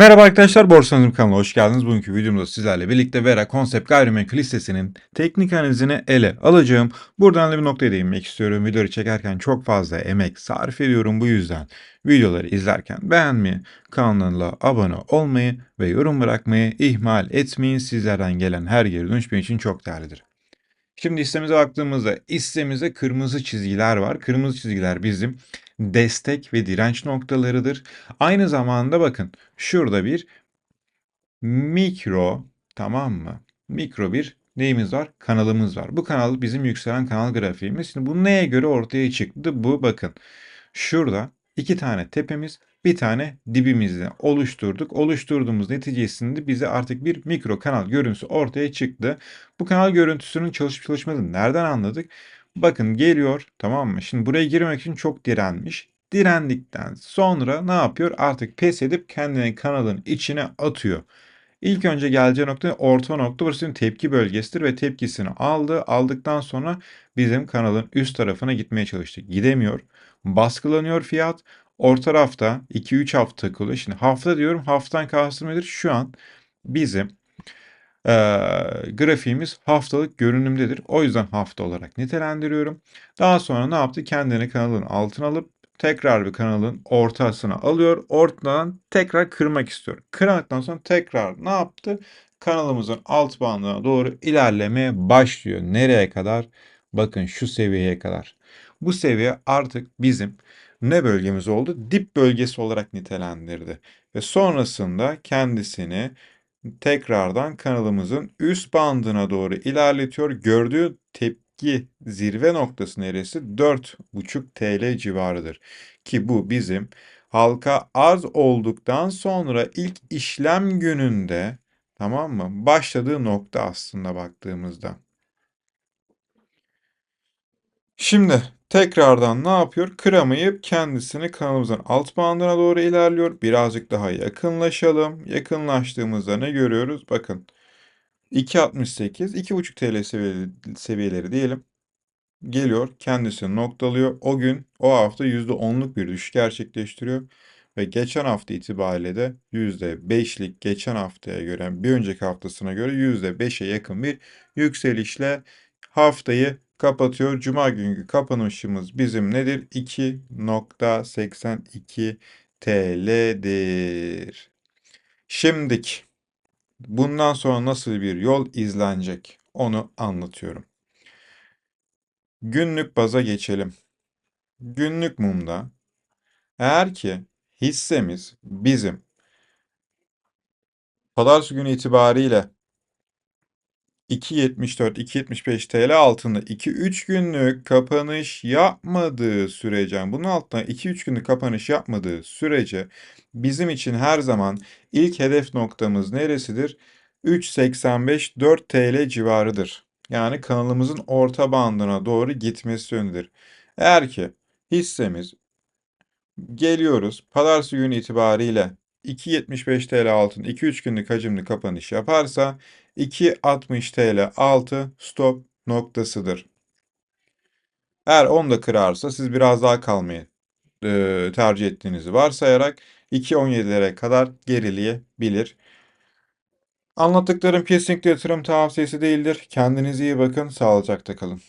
Merhaba arkadaşlar, Borsa Analizim kanalına hoş geldiniz. Bugünkü videomda sizlerle birlikte Vera Konsept Gayrimenkul listesinin teknik analizini ele alacağım. Buradan da bir noktaya değinmek istiyorum. Videoları çekerken çok fazla emek sarf ediyorum. Bu yüzden videoları izlerken beğenmeyi, kanalına abone olmayı ve yorum bırakmayı ihmal etmeyin. Sizlerden gelen her geri dönüş benim için çok değerlidir. Şimdi listemize baktığımızda listemizde kırmızı çizgiler var. Kırmızı çizgiler bizim destek ve direnç noktalarıdır. Aynı zamanda bakın şurada bir mikro tamam mı? Mikro bir neyimiz var? Kanalımız var. Bu kanal bizim yükselen kanal grafiğimiz. Şimdi bu neye göre ortaya çıktı? Bu bakın. Şurada iki tane tepemiz bir tane dibimizi oluşturduk. Oluşturduğumuz neticesinde bize artık bir mikro kanal görüntüsü ortaya çıktı. Bu kanal görüntüsünün çalışıp çalışmadığını nereden anladık? Bakın geliyor tamam mı? Şimdi buraya girmek için çok direnmiş. Direndikten sonra ne yapıyor? Artık pes edip kendini kanalın içine atıyor. İlk önce geleceği nokta orta nokta burası tepki bölgesidir ve tepkisini aldı. Aldıktan sonra bizim kanalın üst tarafına gitmeye çalıştı. Gidemiyor. Baskılanıyor fiyat. Orta rafta 2-3 hafta takılıyor. Şimdi hafta diyorum haftadan kastım nedir? Şu an bizim e, grafiğimiz haftalık görünümdedir. O yüzden hafta olarak nitelendiriyorum. Daha sonra ne yaptı? Kendini kanalın altına alıp tekrar bir kanalın ortasına alıyor. Ortadan tekrar kırmak istiyor. Kırmaktan sonra tekrar ne yaptı? Kanalımızın alt bandına doğru ilerlemeye başlıyor. Nereye kadar? Bakın şu seviyeye kadar. Bu seviye artık bizim ne bölgemiz oldu? Dip bölgesi olarak nitelendirdi. Ve sonrasında kendisini tekrardan kanalımızın üst bandına doğru ilerletiyor. Gördüğü tepki zirve noktası neresi? 4,5 TL civarıdır. Ki bu bizim halka arz olduktan sonra ilk işlem gününde tamam mı? Başladığı nokta aslında baktığımızda. Şimdi tekrardan ne yapıyor? Kıramayıp kendisini kanalımızın alt bandına doğru ilerliyor. Birazcık daha yakınlaşalım. Yakınlaştığımızda ne görüyoruz? Bakın 2.68, 2.5 TL seviyeleri, seviyeleri diyelim. Geliyor, kendisini noktalıyor. O gün, o hafta %10'luk bir düşüş gerçekleştiriyor. Ve geçen hafta itibariyle de %5'lik geçen haftaya göre, bir önceki haftasına göre %5'e yakın bir yükselişle haftayı kapatıyor. Cuma günkü kapanışımız bizim nedir? 2.82 TL'dir. Şimdik bundan sonra nasıl bir yol izlenecek onu anlatıyorum. Günlük baza geçelim. Günlük mumda eğer ki hissemiz bizim pazartesi günü itibariyle 2.74-2.75 TL altında 2-3 günlük kapanış yapmadığı sürece, bunun altında 2-3 günlük kapanış yapmadığı sürece bizim için her zaman ilk hedef noktamız neresidir? 3.85-4 TL civarıdır. Yani kanalımızın orta bandına doğru gitmesi yönüdür. Eğer ki hissemiz geliyoruz pazartesi günü itibariyle 2.75 TL altın 2-3 günlük hacimli kapanış yaparsa 2.60 TL altı stop noktasıdır. Eğer 10 da kırarsa siz biraz daha kalmayı e, tercih ettiğinizi varsayarak 2.17'lere kadar gerileyebilir. Anlattıklarım kesinlikle yatırım tavsiyesi değildir. Kendinize iyi bakın, sağlıcakla kalın.